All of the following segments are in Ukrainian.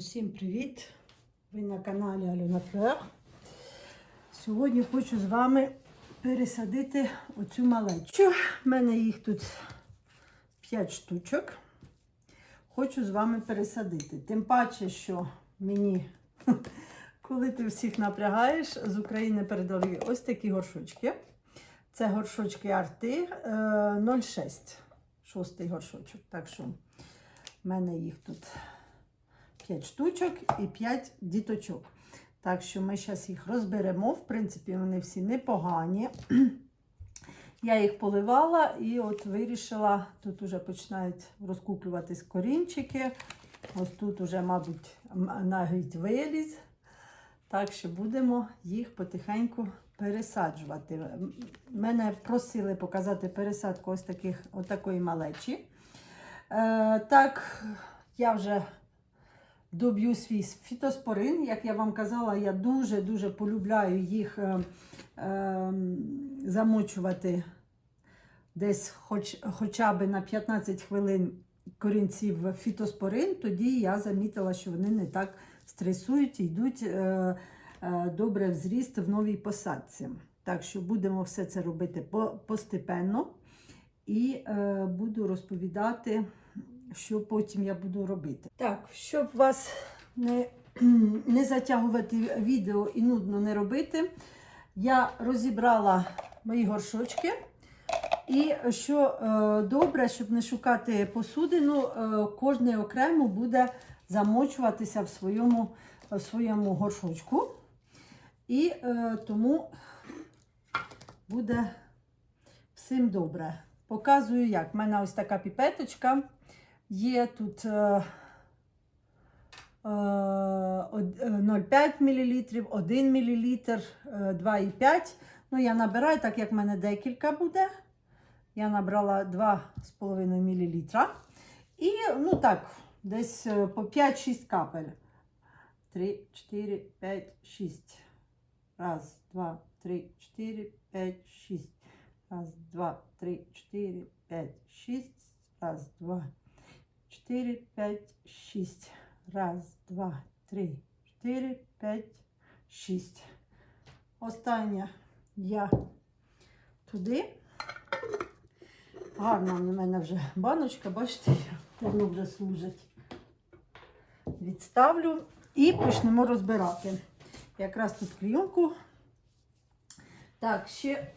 Усім привіт! Ви на каналі Альона Флер. Сьогодні хочу з вами пересадити оцю малечу. У мене їх тут 5 штучок. Хочу з вами пересадити. Тим паче, що мені, коли ти всіх напрягаєш, з України передали ось такі горшочки. Це горшочки арти е, 06. Шостий горшочок. Так що в мене їх тут 5 штучок і 5 діточок. Так що ми зараз їх розберемо. В принципі, вони всі непогані. Я їх поливала і от вирішила, тут вже починають розкуплюватись корінчики. Ось тут вже, мабуть, навіть виліз. Так що будемо їх потихеньку пересаджувати. Мене просили показати пересадку ось таких, ось такої малечі. Е, так, я вже доб'ю свій фітоспорин. Як я вам казала, я дуже-дуже полюбляю їх е, е, замочувати десь хоч, хоча б на 15 хвилин корінців фітоспорин. Тоді я замітила, що вони не так стресують і йдуть е, е, добре в зріст в новій посадці. Так що будемо все це робити постепенно. І е, буду розповідати, що потім я буду робити. Так, щоб вас не, не затягувати відео і нудно не робити, я розібрала мої горшочки. І що е, добре, щоб не шукати посудину, е, кожний окремо буде замочуватися в своєму, в своєму горшочку. І е, тому буде всім добре. Показую, як. У мене ось така піпеточка. Є тут е, е, од- е, 0,5 мл, 1 мл, е, 2,5. Ну, я набираю, так як в мене декілька буде. Я набрала 2,5 мл. І, ну так, десь е, по 5-6 капель. 3, 4, 5, 6. Раз, два, три, чотири, п'ять, шість. Раз, два, три, чотири, п'ять, шість. Раз, два, чотири, п'ять, шість. Раз, два, три, чотири, п'ять, шість. Остання я туди. Гарна в мене вже баночка, бачите, воно вже служить. Відставлю і почнемо розбирати. Якраз тут клійонку. Так, ще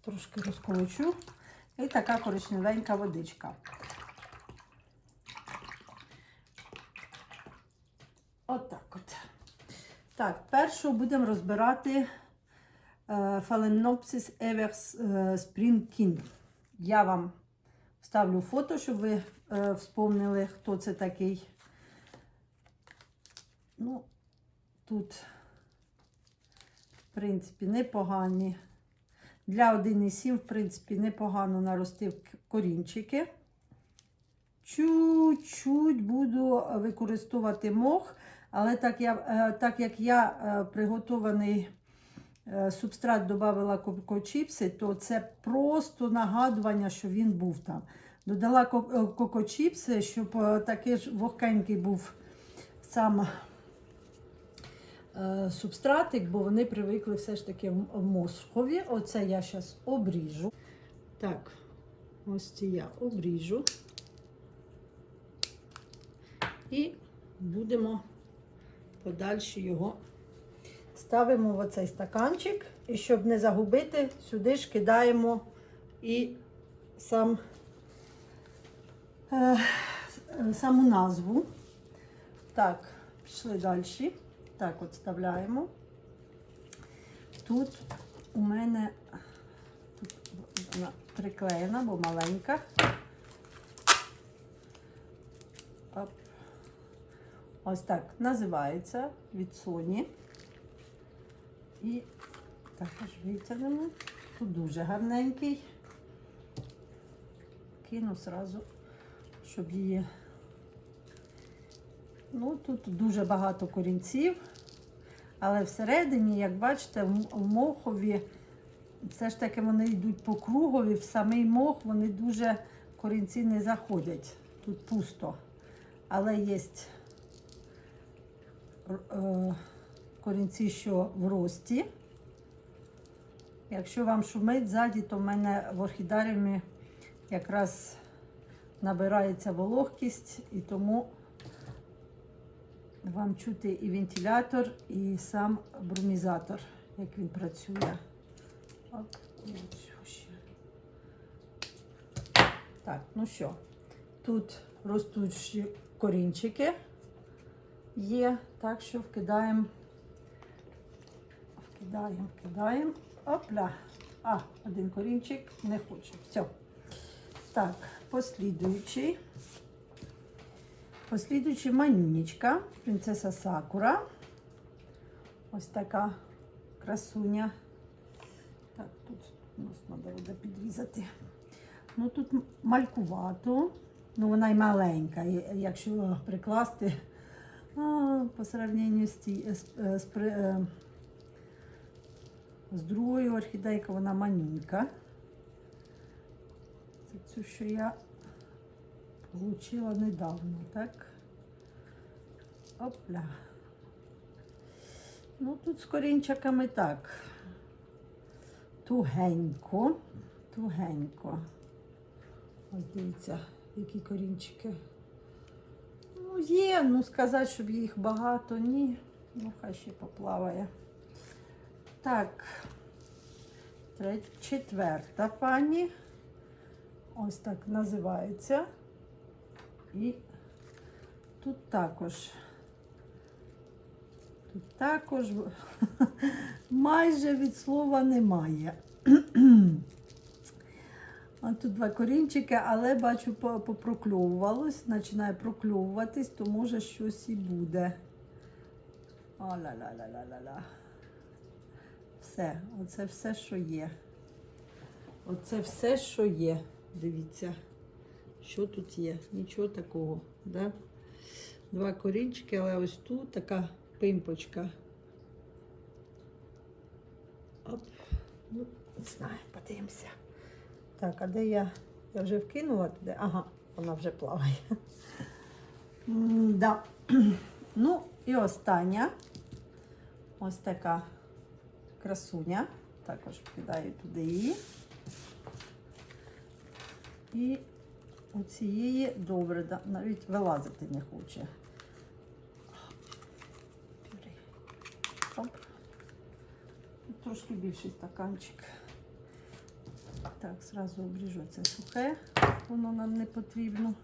трошки розколочу. І така коричневенька водичка. Отак от. Так, першу будемо розбирати е, Phalaenopsis evers е, Spring King. Я вам вставлю фото, щоб ви е, вспомнили, хто це такий. Ну, тут, в принципі, непогані. Для 1,7, в принципі, непогано наростив корінчики. Чуть-чуть буду використовувати мох, але так, я, е, так як я е, приготований е, субстрат додавала кокочіпси, то це просто нагадування, що він був там. Додала ко- кокочіпси, щоб такий ж вогкенький був сам субстратик, бо вони привикли все ж таки в мосхові. Оце я зараз обріжу. Так, ось ці я обріжу. І будемо подальше його ставимо в оцей стаканчик. І щоб не загубити, сюди ж кидаємо і сам, е, саму назву. Так, пішли далі. Так, от вставляємо. Тут у мене тут вона приклеєна, бо маленька. Оп. Ось так називається від Sony. І також витягнемо. Тут дуже гарненький. Кину зразу, щоб її. Ну, тут дуже багато корінців, але всередині, як бачите, в мохові все ж таки вони йдуть по кругові, в самий мох вони дуже корінці не заходять. Тут пусто. але є е, корінці, що в рості. Якщо вам шумить ззаді, то в мене в орхідаріумі якраз набирається вологкість, і тому вам чути і вентилятор, і сам брумізатор, як він працює. Оп. Так, ну що, тут ростуть корінчики є, так що вкидаємо, вкидаємо, вкидаємо. Опля. А, один корінчик не хоче. Все. Так, послідуючий. Послідуючий манюнечка, принцеса Сакура. Ось така красуня. Так, тут у нас треба буде підрізати. Ну тут малькувато, ну вона й маленька. Якщо прикласти а, по сравненню з, ті, з, з, е, з другою орхідейкою, вона манюнька. Це цю, що я Получила недавно, так? Опля. Ну, тут з корінчиками так. Тугенько, тугенько. Ось дивіться, які корінчики. Ну, є, ну сказати, щоб їх багато, ні. Ну, хай ще поплаває. Так, четверта пані. Ось так називається. І тут також. Тут також майже від слова немає. А тут два корінчики, але бачу, попрокльовувалось, починає прокльовуватись, то може щось і буде. О-ла-ла-ла-ла-ла-ла. Все, оце все, що є. Оце все, що є. Дивіться. Що тут є? Нічого такого. Да? Два корінчики, але ось тут така пимпочка. Оп. Ну, не знаю, подивимося. Так, а де я? Я вже вкинула туди? Ага, вона вже плаває. Да. Ну, і остання. Ось така красуня. Також вкидаю туди її. І у цієї добре, навіть вилазити не хоче. Оп. Трошки більший стаканчик. Так, зразу обріжу це сухе, воно нам не потрібно.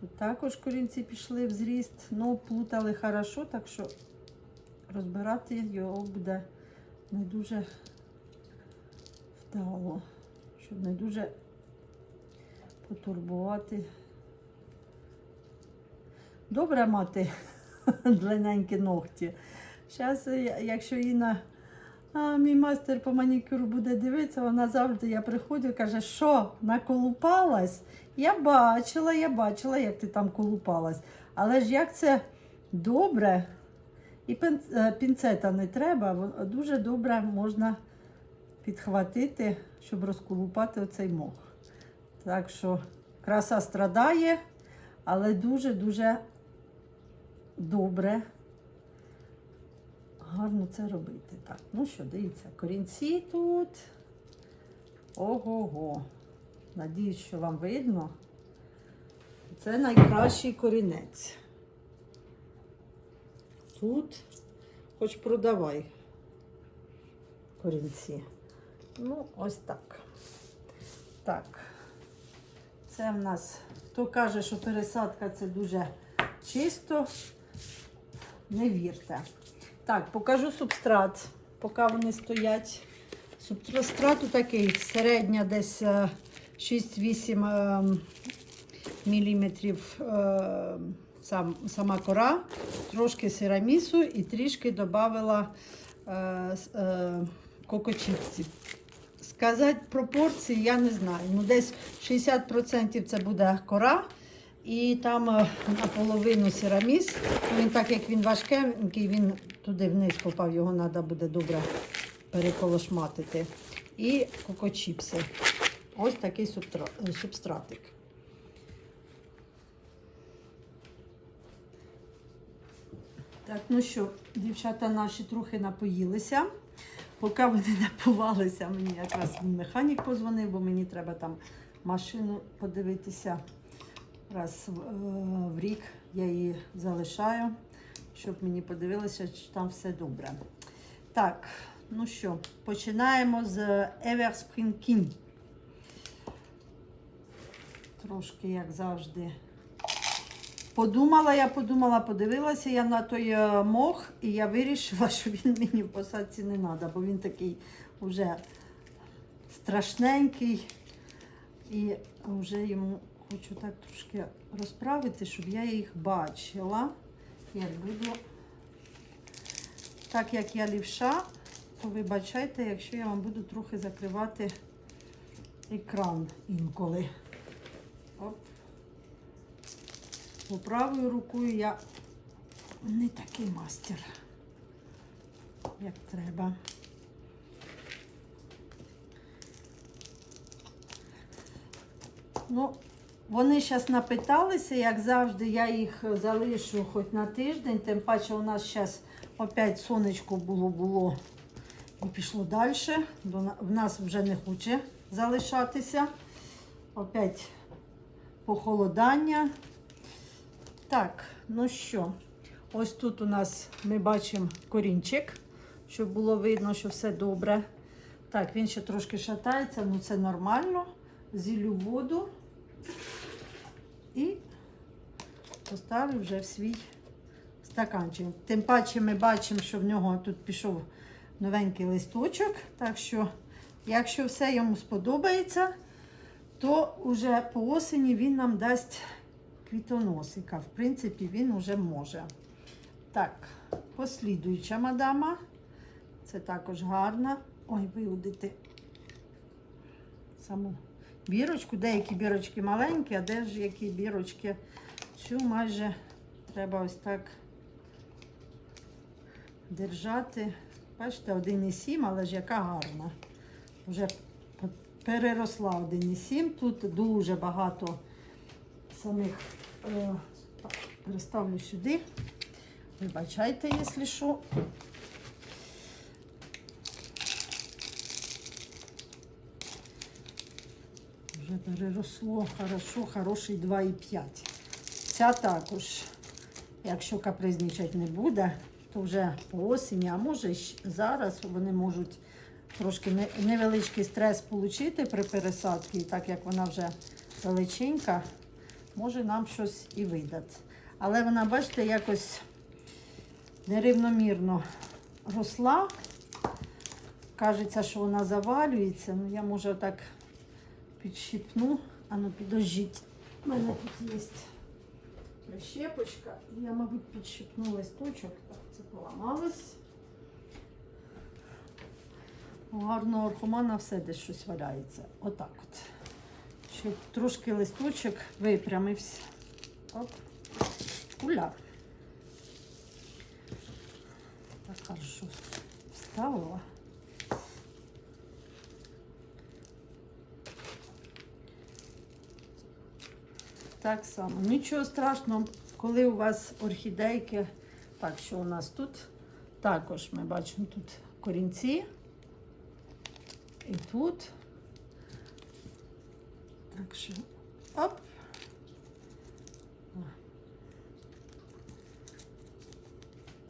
Тут також корінці пішли в зріст, ну плутали хорошо, так що розбирати його буде не дуже вдало, щоб не дуже потурбувати. Добре мати длинненькі ногті. Зараз, якщо Інна, а, мій майстер по манікюру буде дивитися, вона завжди я приходжу і каже, що наколупалась? Я бачила, я бачила, як ти там колупалась. Але ж як це добре, і е, пінцета не треба, дуже добре можна підхватити, щоб розколупати оцей мох. Так що краса страдає, але дуже-дуже добре. Гарно це робити. Так, ну що, дивіться, корінці тут. Ого-го. Надіюсь, що вам видно. Це найкращий корінець. Тут хоч продавай корінці. Ну, ось так. Так. Це в нас, хто каже, що пересадка це дуже чисто, не вірте. Так, покажу субстрат, поки вони стоять. Субстрат такий, середня десь е, 6-8 міліметрів е, сам, сама кора, трошки сирамісу і трішки додавила е, кокочіпсів. Сказати пропорції я не знаю. Ну, десь 60% це буде кора, і там е, наполовину сираміс. Він так як він важкенький, він туди вниз попав, його треба буде добре переколошматити. І кокочіпси. Ось такий субстратик. Так, ну що, дівчата наші трохи напоїлися. Поки вони напувалися, мені якраз механік позвонив, бо мені треба там машину подивитися. Раз в, е, рік я її залишаю, щоб мені подивилися, чи там все добре. Так, ну що, починаємо з Everspring King. Трошки, як завжди, Подумала, я подумала, подивилася я на той е, мох, і я вирішила, що він мені в посадці не треба, бо він такий вже страшненький. І вже йому хочу так трошки розправити, щоб я їх бачила. Як буду. Так як я лівша, то вибачайте, якщо я вам буду трохи закривати екран інколи. Оп. Бо правою рукою я не такий мастер, як треба. Ну, вони зараз напиталися, як завжди, я їх залишу хоч на тиждень, тим паче у нас зараз опять сонечко було було і пішло далі. В нас вже не хоче залишатися. Опять похолодання. Так, ну що, ось тут у нас ми бачимо корінчик, щоб було видно, що все добре. Так, він ще трошки шатається, ну це нормально. Зілю воду і поставлю вже в свій стаканчик. Тим паче ми бачимо, що в нього тут пішов новенький листочок. Так що, якщо все йому сподобається, то вже по осені він нам дасть квітоносика. В принципі, він вже може. Так, послідуюча мадама. Це також гарна. Ой, виудити саму бірочку. Деякі бірочки маленькі, а де ж які бірочки. Цю майже треба ось так держати. Бачите, 1,7, але ж яка гарна. Вже переросла 1,7. Тут дуже багато самих переставлю сюди. Вибачайте, якщо що. Вже переросло хорошо, хороший 2,5. Ця також, якщо капризничати не буде, то вже по осені, а може зараз вони можуть трошки невеличкий стрес отримати при пересадці, так як вона вже величенька, може нам щось і видати. Але вона, бачите, якось нерівномірно росла. Кажеться, що вона завалюється. Ну, я може так підщипну. А ну підождіть. У мене тут є прищепочка. Я, мабуть, підщипну листочок. Так, це поламалось. У гарного орхомана все десь щось валяється. Отак от. Щоб трошки листочок випрямився. Оп. Уля. Так хорошо вставила. Так само. Нічого страшного, коли у вас орхідейки. Так, що у нас тут? Також ми бачимо тут корінці. І тут. Так що, оп.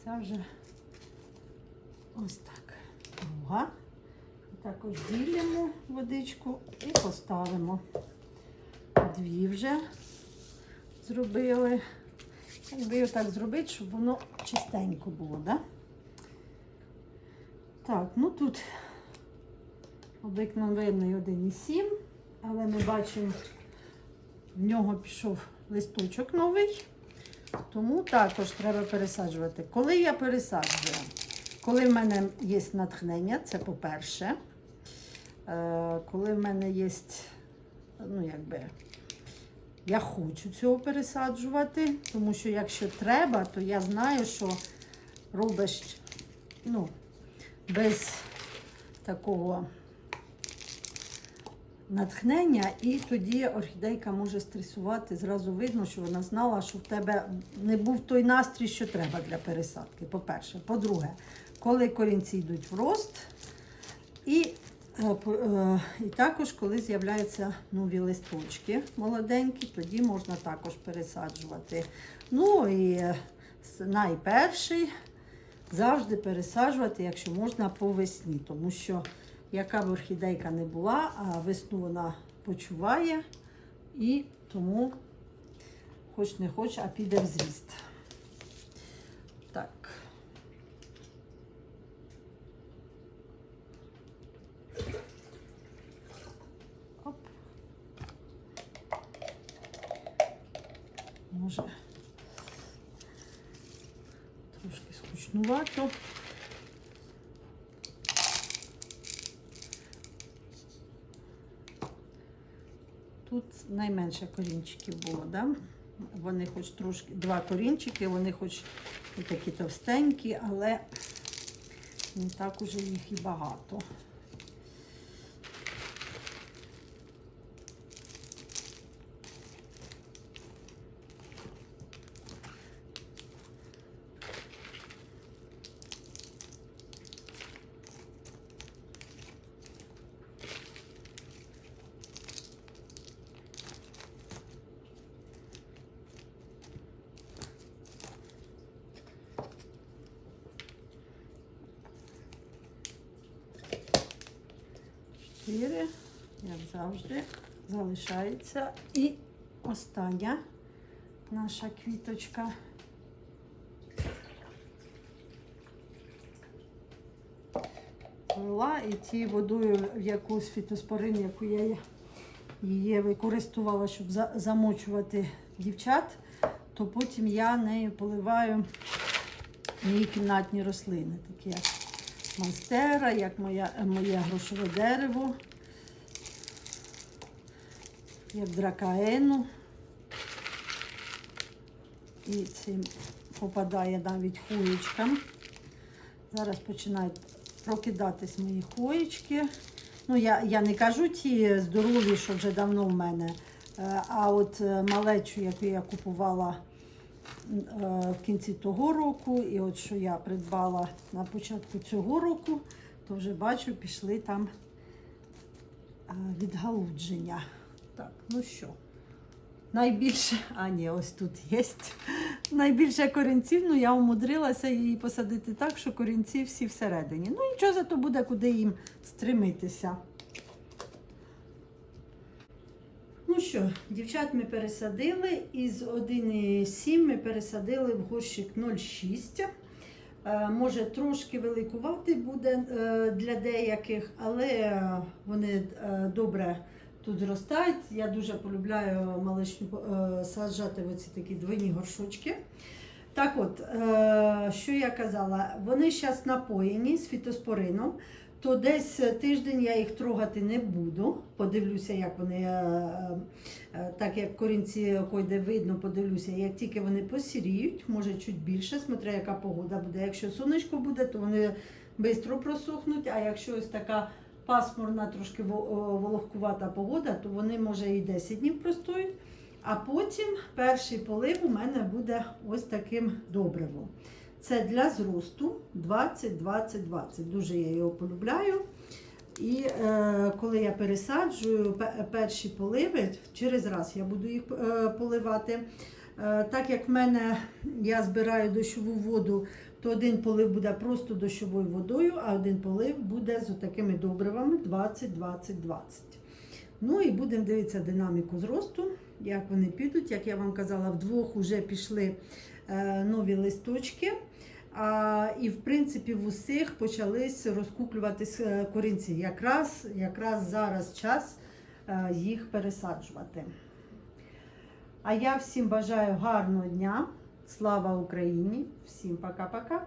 Це вже ось так. Друга. І також ділимо водичку і поставимо. Дві вже зробили. Якби отак зробити, щоб воно чистенько було, да? Так, ну тут обикновений 1,7, але ми бачимо, в нього пішов листочок новий, тому також треба пересаджувати. Коли я пересаджую? Коли в мене є натхнення, це по-перше. Е, Коли в мене є, ну, якби, я хочу цього пересаджувати, тому що якщо треба, то я знаю, що робиш ну, без такого натхнення, і тоді орхідейка може стресувати. Зразу видно, що вона знала, що в тебе не був той настрій, що треба для пересадки. По-перше. По-друге, коли корінці йдуть в рост, і, е, е, і також, коли з'являються нові листочки молоденькі, тоді можна також пересаджувати. Ну і е, найперший завжди пересаджувати, якщо можна, по весні, тому що яка б орхідейка не була, а весну вона почуває і тому, хоч не хоч, а піде в зріст. Так. Оп. Може трошки скучнувато. Тут найменше корінчиків було, да? Вони хоч трошки, два корінчики, вони хоч такі товстенькі, але не так уже їх і багато. Чотири, як завжди, залишається. І остання наша квіточка. Лила і ті водою в якусь фітоспорин, яку я її використовувала, щоб замочувати дівчат, то потім я нею поливаю мої кімнатні рослини, такі як монстера, як моя, моє грошове дерево, як дракаену. І цим попадає навіть хуєчкам. Зараз починають прокидатись мої хуєчки. Ну, я, я не кажу ті здорові, що вже давно в мене. е, А от е, малечу, яку я купувала в кінці того року, і от що я придбала на початку цього року, то вже бачу, пішли там е, відгалудження. Так, ну що, найбільше, а ні, ось тут є. Найбільше корінців, ну я умудрилася її посадити так, що корінці всі всередині. Ну нічого, зато буде куди їм стремитися. Ну що, дівчат ми пересадили, із 1,7 ми пересадили в горщик 0,6. Е, Може, трошки великувати буде е, для деяких, але вони е, добре тут зростають. Я дуже полюбляю малишню е, саджати в оці такі двойні горшочки. Так от, е, що я казала, вони зараз напоєні з фітоспорином, то десь тиждень я їх трогати не буду. Подивлюся, як вони, е, е, так як корінці койде видно, подивлюся, як тільки вони посіріють, може чуть більше, смотря яка погода буде. Якщо сонечко буде, то вони швидко просохнуть, а якщо ось така пасмурна, трошки во- вологкувата погода, то вони може і 10 днів простоють. А потім перший полив у мене буде ось таким добривом. Це для зросту 20-20-20. Дуже я його полюбляю. І е, коли я пересаджую перші поливи, через раз я буду їх е, поливати. Е, так як в мене я збираю дощову воду, то один полив буде просто дощовою водою, а один полив буде з такими добривами 20-20-20. Ну і будемо дивитися динаміку зросту, як вони підуть. Як я вам казала, вдвох вже пішли е, нові листочки. А, і в принципі в усіх почались розкуклюватись е, корінці. Якраз, якраз зараз час е, їх пересаджувати. А я всім бажаю гарного дня. Слава Україні! Всім пока-пока!